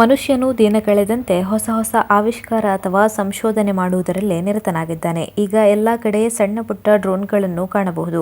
ಮನುಷ್ಯನು ದಿನ ಕಳೆದಂತೆ ಹೊಸ ಹೊಸ ಆವಿಷ್ಕಾರ ಅಥವಾ ಸಂಶೋಧನೆ ಮಾಡುವುದರಲ್ಲೇ ನಿರತನಾಗಿದ್ದಾನೆ. ಈಗ ಎಲ್ಲ ಕಡೆ ಸಣ್ಣ ಪುಟ್ಟ ಡ್ರೋನ್ಗಳನ್ನು ಕಾಣಬಹುದು.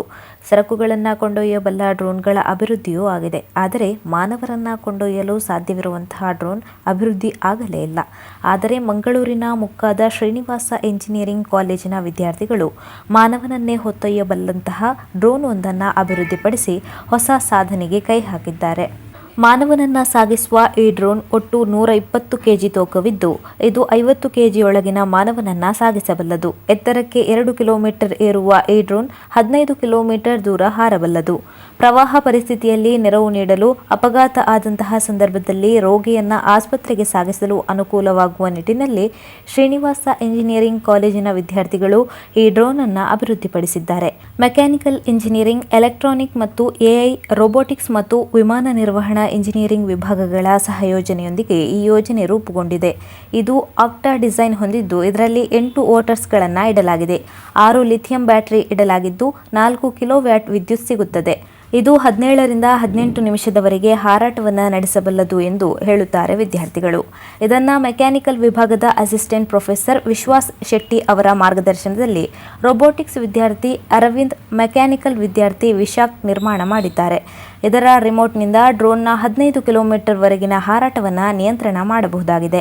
ಸರಕುಗಳನ್ನು ಕೊಂಡೊಯ್ಯಬಲ್ಲ ಡ್ರೋನ್ಗಳ ಅಭಿವೃದ್ಧಿಯೂ ಆಗಿದೆ. ಆದರೆ ಮಾನವರನ್ನ ಕೊಂಡೊಯ್ಯಲು ಸಾಧ್ಯವಿರುವಂತಹ ಡ್ರೋನ್ ಅಭಿವೃದ್ಧಿ ಆಗಲೇ ಇಲ್ಲ. ಆದರೆ ಮಂಗಳೂರಿನ ಮುಕ್ಕಾದ ಶ್ರೀನಿವಾಸ ಎಂಜಿನಿಯರಿಂಗ್ ಕಾಲೇಜಿನ ವಿದ್ಯಾರ್ಥಿಗಳು ಮಾನವನನ್ನೇ ಹೊತ್ತೊಯ್ಯಬಲ್ಲಂತಹ ಡ್ರೋನ್ ಒಂದನ್ನು ಅಭಿವೃದ್ಧಿಪಡಿಸಿ ಹೊಸ ಸಾಧನೆಗೆ ಕೈ ಹಾಕಿದ್ದಾರೆ. ಮಾನವನನ್ನ ಸಾಗಿಸುವ ಈ ಡ್ರೋನ್ ಒಟ್ಟು ನೂರ ಇಪ್ಪತ್ತು ಕೆಜಿ ತೂಕವಿದ್ದು, ಇದು ಐವತ್ತು ಕೆಜಿಯೊಳಗಿನ ಮಾನವನನ್ನ ಸಾಗಿಸಬಲ್ಲದು. ಎತ್ತರಕ್ಕೆ ಎರಡು ಕಿಲೋಮೀಟರ್ ಏರುವ ಈ ಡ್ರೋನ್ ಹದಿನೈದು ಕಿಲೋಮೀಟರ್ ದೂರ ಹಾರಬಲ್ಲದು. ಪ್ರವಾಹ ಪರಿಸ್ಥಿತಿಯಲ್ಲಿ ನೆರವು ನೀಡಲು ಅಪಘಾತ ಆದಂತಹ ಸಂದರ್ಭದಲ್ಲಿ ರೋಗಿಯನ್ನ ಆಸ್ಪತ್ರೆಗೆ ಸಾಗಿಸಲು ಅನುಕೂಲವಾಗುವ ನಿಟ್ಟಿನಲ್ಲಿ ಶ್ರೀನಿವಾಸ ಇಂಜಿನಿಯರಿಂಗ್ ಕಾಲೇಜಿನ ವಿದ್ಯಾರ್ಥಿಗಳು ಈ ಡ್ರೋನ್ ಅನ್ನು ಅಭಿವೃದ್ಧಿಪಡಿಸಿದ್ದಾರೆ. ಮೆಕ್ಯಾನಿಕಲ್ ಇಂಜಿನಿಯರಿಂಗ್, ಎಲೆಕ್ಟ್ರಾನಿಕ್ ಮತ್ತು ಎಐ, ರೋಬೋಟಿಕ್ಸ್ ಮತ್ತು ವಿಮಾನ ನಿರ್ವಹಣಾ ಇಂಜಿನಿಯರಿಂಗ್ ವಿಭಾಗಗಳ ಸಹಯೋಜನೆಯೊಂದಿಗೆ ಈ ಯೋಜನೆ ರೂಪುಗೊಂಡಿದೆ. ಇದು ಆಕ್ಟಾ ಡಿಸೈನ್ ಹೊಂದಿದ್ದು, ಇದರಲ್ಲಿ ಎಂಟು ವೋಟರ್ಸ್ಗಳನ್ನು ಇಡಲಾಗಿದೆ. ಆರು ಲಿಥಿಯಂ ಬ್ಯಾಟರಿ ಇಡಲಾಗಿದ್ದು, ನಾಲ್ಕು ಕಿಲೋವ್ಯಾಟ್ ವಿದ್ಯುತ್ ಸಿಗುತ್ತದೆ. ಇದು ಹದಿನೇಳರಿಂದ ಹದಿನೆಂಟು ನಿಮಿಷದವರೆಗೆ ಹಾರಾಟವನ್ನು ನಡೆಸಬಲ್ಲದು ಎಂದು ಹೇಳುತ್ತಾರೆ ವಿದ್ಯಾರ್ಥಿಗಳು. ಇದನ್ನು ಮೆಕ್ಯಾನಿಕಲ್ ವಿಭಾಗದ ಅಸಿಸ್ಟೆಂಟ್ ಪ್ರೊಫೆಸರ್ ವಿಶ್ವಾಸ್ ಶೆಟ್ಟಿ ಅವರ ಮಾರ್ಗದರ್ಶನದಲ್ಲಿ ರೊಬೋಟಿಕ್ಸ್ ವಿದ್ಯಾರ್ಥಿ ಅರವಿಂದ್, ಮೆಕ್ಯಾನಿಕಲ್ ವಿದ್ಯಾರ್ಥಿ ವಿಶಾಖ್ ನಿರ್ಮಾಣ ಮಾಡಿದ್ದಾರೆ. ಇದರ ರಿಮೋಟ್ನಿಂದ ಡ್ರೋನ್ನ ಹದಿನೈದು ಕಿಲೋಮೀಟರ್ ವರೆಗಿನ ಹಾರಾಟವನ್ನು ನಿಯಂತ್ರಣ ಮಾಡಬಹುದಾಗಿದೆ.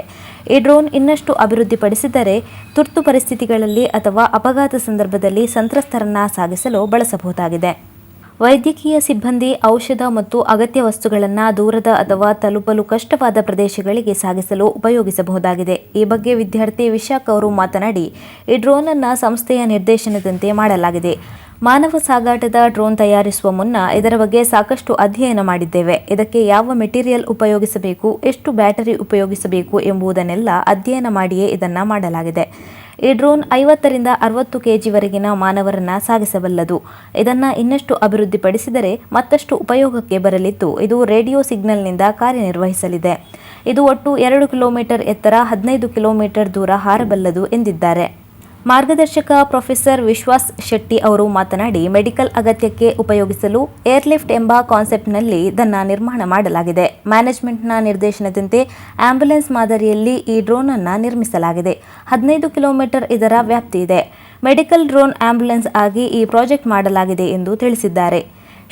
ಈ ಡ್ರೋನ್ ಇನ್ನಷ್ಟು ಅಭಿವೃದ್ಧಿಪಡಿಸಿದರೆ ತುರ್ತು ಪರಿಸ್ಥಿತಿಗಳಲ್ಲಿ ಅಥವಾ ಅಪಘಾತ ಸಂದರ್ಭದಲ್ಲಿ ಸಂತ್ರಸ್ತರನ್ನು ಸಾಗಿಸಲು ಬಳಸಬಹುದಾಗಿದೆ. ವೈದ್ಯಕೀಯ ಸಿಬ್ಬಂದಿ ಔಷಧ ಮತ್ತು ಅಗತ್ಯ ವಸ್ತುಗಳನ್ನು ದೂರದ ಅಥವಾ ತಲುಪಲು ಕಷ್ಟವಾದ ಪ್ರದೇಶಗಳಿಗೆ ಸಾಗಿಸಲು ಉಪಯೋಗಿಸಬಹುದಾಗಿದೆ. ಈ ಬಗ್ಗೆ ವಿದ್ಯಾರ್ಥಿ ವಿಶಾಖ್ ಅವರು ಮಾತನಾಡಿ, ಈ ಡ್ರೋನ್ ಅನ್ನು ಸಂಸ್ಥೆಯ ನಿರ್ದೇಶನದಂತೆ ಮಾಡಲಾಗಿದೆ. ಮಾನವ ಸಾಗಾಟದ ಡ್ರೋನ್ ತಯಾರಿಸುವ ಮುನ್ನ ಇದರ ಬಗ್ಗೆ ಸಾಕಷ್ಟು ಅಧ್ಯಯನ ಮಾಡಿದ್ದೇವೆ. ಇದಕ್ಕೆ ಯಾವ ಮೆಟೀರಿಯಲ್ ಉಪಯೋಗಿಸಬೇಕು, ಎಷ್ಟು ಬ್ಯಾಟರಿ ಉಪಯೋಗಿಸಬೇಕು ಎಂಬುದನ್ನೆಲ್ಲ ಅಧ್ಯಯನ ಮಾಡಿಯೇ ಇದನ್ನು ಮಾಡಲಾಗಿದೆ. ಈ ಡ್ರೋನ್ ಐವತ್ತರಿಂದ ಅರವತ್ತು ಕೆಜಿವರೆಗಿನ ಮಾನವರನ್ನ ಸಾಗಿಸಬಲ್ಲದು. ಇದನ್ನು ಇನ್ನಷ್ಟು ಅಭಿವೃದ್ಧಿಪಡಿಸಿದರೆ ಮತ್ತಷ್ಟು ಉಪಯೋಗಕ್ಕೆ ಬರಲಿದ್ದು, ಇದು ರೇಡಿಯೋ ಸಿಗ್ನಲ್ನಿಂದ ಕಾರ್ಯನಿರ್ವಹಿಸಲಿದೆ. ಇದು ಒಟ್ಟು ಎರಡು ಕಿಲೋಮೀಟರ್ ಎತ್ತರ ಹದಿನೈದು ಕಿಲೋಮೀಟರ್ ದೂರ ಹಾರಬಲ್ಲದು ಎಂದಿದ್ದಾರೆ. ಮಾರ್ಗದರ್ಶಕ ಪ್ರೊಫೆಸರ್ ವಿಶ್ವಾಸ್ ಶೆಟ್ಟಿ ಅವರು ಮಾತನಾಡಿ, ಮೆಡಿಕಲ್ ಅಗತ್ಯಕ್ಕೆ ಉಪಯೋಗಿಸಲು ಏರ್ಲಿಫ್ಟ್ ಎಂಬ ಕಾನ್ಸೆಪ್ಟ್ನಲ್ಲಿ ಇದನ್ನು ನಿರ್ಮಾಣ ಮಾಡಲಾಗಿದೆ. ಮ್ಯಾನೇಜ್ಮೆಂಟ್ನ ನಿರ್ದೇಶನದಂತೆ ಆಂಬ್ಯುಲೆನ್ಸ್ ಮಾದರಿಯಲ್ಲಿ ಈ ಡ್ರೋನ್ ಅನ್ನು ನಿರ್ಮಿಸಲಾಗಿದೆ. ಹದಿನೈದು ಕಿಲೋಮೀಟರ್ ಇದರ ವ್ಯಾಪ್ತಿ ಇದೆ. ಮೆಡಿಕಲ್ ಡ್ರೋನ್ ಆಂಬ್ಯುಲೆನ್ಸ್ ಆಗಿ ಈ ಪ್ರಾಜೆಕ್ಟ್ ಮಾಡಲಾಗಿದೆ ಎಂದು ತಿಳಿಸಿದ್ದಾರೆ.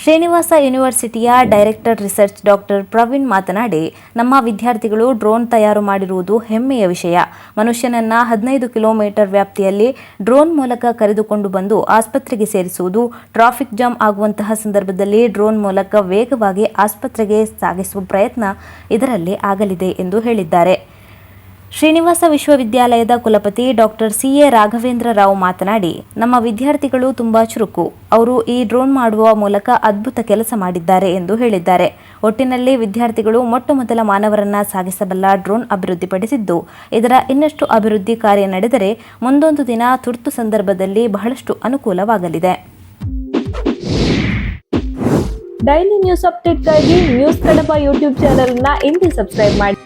ಶ್ರೀನಿವಾಸ ಯೂನಿವರ್ಸಿಟಿಯ ಡೈರೆಕ್ಟರ್ ರಿಸರ್ಚ್ ಡಾಕ್ಟರ್ ಪ್ರವೀಣ್ ಮಾತನಾಡಿ, ನಮ್ಮ ವಿದ್ಯಾರ್ಥಿಗಳು ಡ್ರೋನ್ ತಯಾರು ಮಾಡಿರುವುದು ಹೆಮ್ಮೆಯ ವಿಷಯ. ಮನುಷ್ಯನನ್ನ ಹದಿನೈದು ಕಿಲೋಮೀಟರ್ ವ್ಯಾಪ್ತಿಯಲ್ಲಿ ಡ್ರೋನ್ ಮೂಲಕ ಕರೆದುಕೊಂಡು ಬಂದು ಆಸ್ಪತ್ರೆಗೆ ಸೇರಿಸುವುದು, ಟ್ರಾಫಿಕ್ ಜಾಮ್ ಆಗುವಂತಹ ಸಂದರ್ಭದಲ್ಲಿ ಡ್ರೋನ್ ಮೂಲಕ ವೇಗವಾಗಿ ಆಸ್ಪತ್ರೆಗೆ ಸಾಗಿಸುವ ಪ್ರಯತ್ನ ಇದರಲ್ಲಿ ಆಗಲಿದೆ ಎಂದು ಹೇಳಿದ್ದಾರೆ. ಶ್ರೀನಿವಾಸ ವಿಶ್ವವಿದ್ಯಾಲಯದ ಕುಲಪತಿ doctor C A Raghavendra Rao ಮಾತನಾಡಿ, ನಮ್ಮ ವಿದ್ಯಾರ್ಥಿಗಳು ತುಂಬಾ ಚುರುಕು. ಅವರು ಈ ಡ್ರೋನ್ ಮಾಡುವ ಮೂಲಕ ಅದ್ಭುತ ಕೆಲಸ ಮಾಡಿದ್ದಾರೆ ಎಂದು ಹೇಳಿದ್ದಾರೆ. ಒಟ್ಟಿನಲ್ಲಿ ವಿದ್ಯಾರ್ಥಿಗಳು ಮೊಟ್ಟ ಮೊದಲ ಮಾನವರನ್ನ ಸಾಗಿಸಬಲ್ಲ ಡ್ರೋನ್ ಅಭಿವೃದ್ಧಿಪಡಿಸಿದ್ದು, ಇದರ ಇನ್ನಷ್ಟು ಅಭಿವೃದ್ಧಿ ಕಾರ್ಯ ನಡೆದರೆ ಮುಂದೊಂದು ದಿನ ತುರ್ತು ಸಂದರ್ಭದಲ್ಲಿ ಬಹಳಷ್ಟು ಅನುಕೂಲವಾಗಲಿದೆ. ಡೈಲಿ ನ್ಯೂಸ್ ಅಪ್ಡೇಟ್ಗಾಗಿ ನ್ಯೂಸ್ ಕಡಪ ಯೂಟ್ಯೂಬ್ ಚಾನೆಲ್ನ ಇಂದೇ ಸಬ್ಸ್ಕ್ರೈಬ್ ಮಾಡಿ.